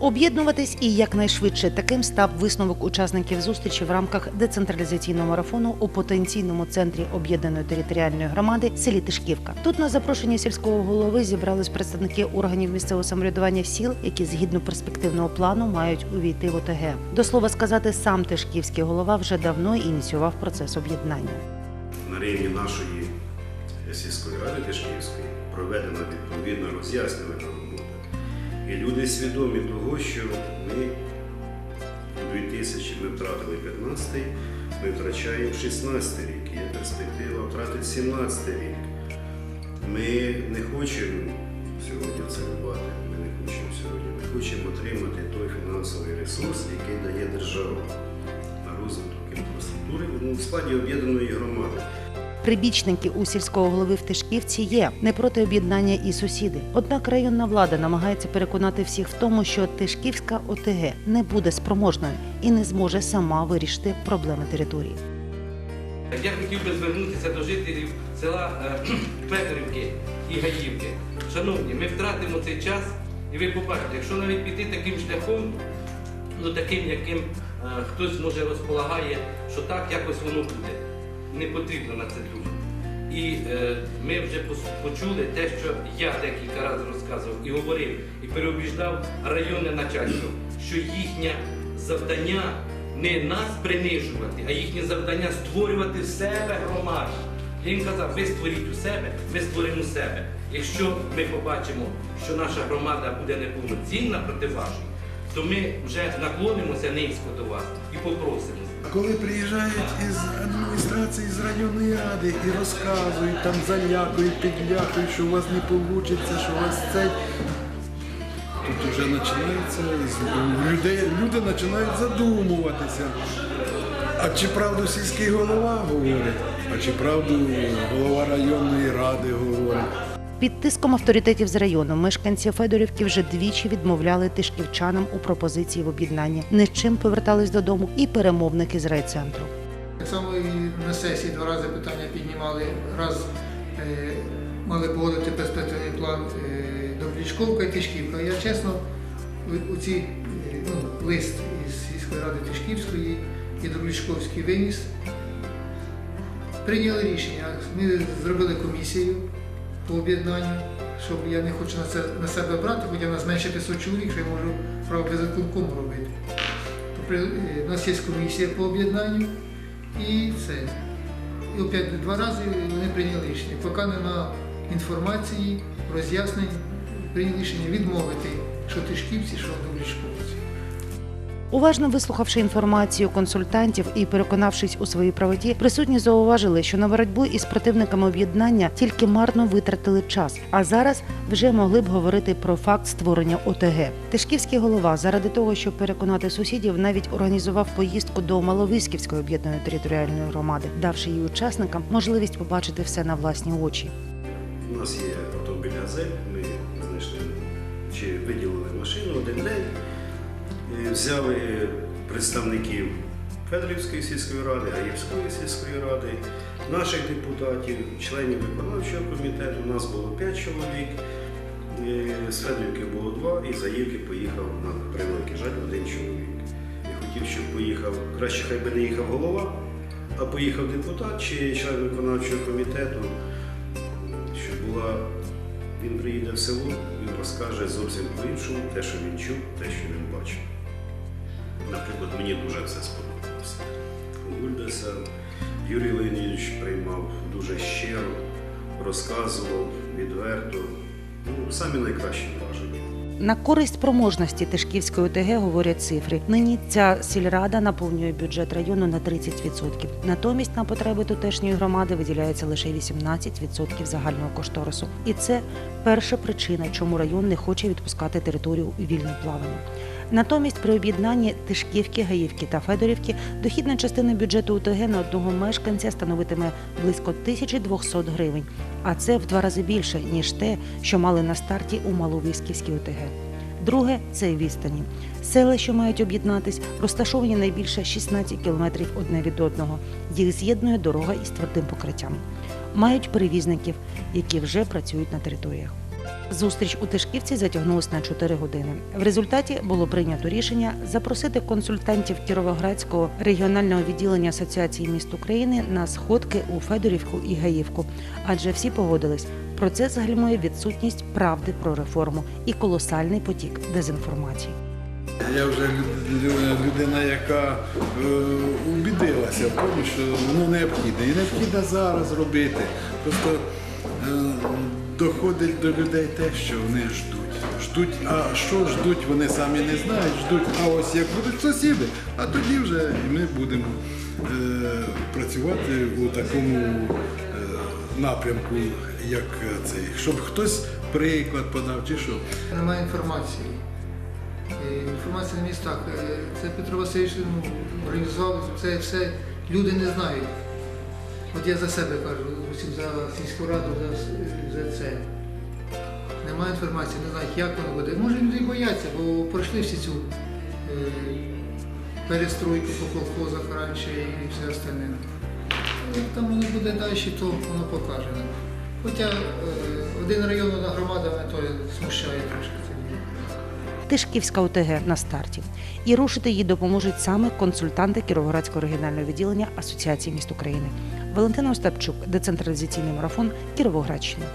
Об'єднуватись і якнайшвидше таким став висновок учасників зустрічі в рамках децентралізаційного марафону у потенційному центрі об'єднаної територіальної громади селі Тишківка. Тут на запрошення сільського голови зібрались представники органів місцевого самоврядування сіл, які згідно перспективного плану мають увійти в ОТГ. До слова сказати, сам Тишківський голова вже давно ініціював процес об'єднання. на рівні нашої сільської ради Тишківської проведена відповідна роз'яснювальна робота. І люди свідомі того, що ми у 2000 ми втратили 15 й ми втрачаємо 16 рік. Є перспектива втратити 17 рік. Ми не хочемо сьогодні це рубати, ми не хочемо сьогодні. Ми хочемо отримати той фінансовий ресурс, який дає держава на розвиток інфраструктури ну, в складі об'єднаної громади. Прибічники у сільського голови в Тишківці є не проти об'єднання і сусіди. Однак районна влада намагається переконати всіх в тому, що Тишківська ОТГ не буде спроможною і не зможе сама вирішити проблеми території. Я хотів би звернутися до жителів села е, Петрівки і Гаївки. Шановні, ми втратимо цей час, і ви побачите, якщо навіть піти таким шляхом, ну таким, яким е, хтось може розполагає, що так якось воно буде. Не потрібно на це думати. І е, ми вже почули те, що я декілька разів розказував і говорив, і переубіждав районне начальство, що їхнє завдання не нас принижувати, а їхнє завдання створювати в себе громаду. Я їм казав, ви створіть у себе, ми створимо себе. Якщо ми побачимо, що наша громада буде неповноцінна проти вашої, то ми вже наклонимося низько до вас і попросимо. А коли приїжджають із адміністрації, з районної ради і розказують, там залякують, підлякують, що у вас не вийде, що у вас цей. Тут вже починається, людей, люди починають задумуватися. А чи правду сільський голова говорить, а чи правду голова районної ради говорить. Під тиском авторитетів з району мешканці Федорівки вже двічі відмовляли тишківчанам у пропозиції в об'єднанні. Не з чим повертались додому і перемовники з райцентру. Так само і на сесії два рази питання піднімали. Раз е, мали погодити перспективний план е, Добрічковка і Тишківка. Я чесно, у- у ці е, ну, лист із сільської ради Тишківської і Добрічковський виніс. Прийняли рішення. Ми зробили комісію по об'єднанню, щоб я не хочу на це на себе брати, хоча в нас менше 500 чоловік, що я можу право виконкому робити. Е, У нас є комісія по об'єднанню і це. І опять два рази вони прийняли рішення. Поки нема інформації, роз'яснень, прийняли рішення відмовити, що тишківці, що добрічковці. Уважно вислухавши інформацію консультантів і переконавшись у своїй правоті, присутні зауважили, що на боротьбу із противниками об'єднання тільки марно витратили час, а зараз вже могли б говорити про факт створення ОТГ. Тишківський голова заради того, щоб переконати сусідів, навіть організував поїздку до Маловиськівської об'єднаної територіальної громади, давши її учасникам можливість побачити все на власні очі. У нас є автомобіль «Газель», ми знайшли чи виділили машину один день, взяли представників Федорівської сільської ради, Гаївської сільської ради, наших депутатів, членів виконавчого комітету. У нас було 5 чоловік. Е, З Федорівки було два, і з Гаївки поїхав на превеликий жаль один чоловік. Я хотів, щоб поїхав, краще хай би не їхав голова, а поїхав депутат чи член виконавчого комітету щоб була, він приїде в село, він розкаже зовсім по-іншому те, що він чув, те, що він бачив. Наприклад, мені дуже це сподобалося. Гульдеса Юрій Леонідович приймав дуже щиро, розказував відверто. Ну, самі найкращі враження. На користь спроможності Тишківської ОТГ говорять цифри. Нині ця сільрада наповнює бюджет району на 30%. Натомість на потреби тутешньої громади виділяється лише 18% загального кошторису. І це перша причина, чому район не хоче відпускати територію у вільне плавання. Натомість при об'єднанні Тишківки, Гаївки та Федорівки дохідна частина бюджету УТГ на одного мешканця становитиме близько 1200 гривень, а це в два рази більше ніж те, що мали на старті у Маловиськівській ОТГ. Друге це відстані. Села, що мають об'єднатись, розташовані найбільше 16 кілометрів одне від одного. Їх з'єднує дорога із твердим покриттям. мають перевізників, які вже працюють на територіях. Зустріч у Тишківці затягнулась на 4 години. В результаті було прийнято рішення запросити консультантів Кіровоградського регіонального відділення Асоціації міст України на сходки у Федорівку і Гаївку, адже всі погодились. Процес гальмує відсутність правди про реформу і колосальний потік дезінформації. Я вже лю- лю- людина, яка е, убідилася тому, що воно необхідне. І необхідно зараз робити. Просто е, доходить до людей те, що вони ждуть. Ждуть, а що ждуть, вони самі не знають. Ждуть, а ось як будуть сусіди, а тоді вже ми будемо е, працювати у такому е, напрямку, як цей, щоб хтось приклад подав чи що. Немає інформації. Е, Інформація на містах. Е, Це Петро Васильович ну, організував це все. Люди не знають. От я за себе кажу, усім за сільську раду, за, за це. Немає інформації, не знають, як воно буде. Може люди бояться, бо пройшли всі цю е, перестройку по колхозах раніше і все остальне. Як там воно буде далі, то воно покаже. Хоча е, один район, одна громада, мене то смущає трошки. Тишківська ОТГ на старті. І рушити її допоможуть саме консультанти Кіровоградського регіонального відділення Асоціації міст України. Валентина Остапчук, децентралізаційний марафон Кіровоградщина.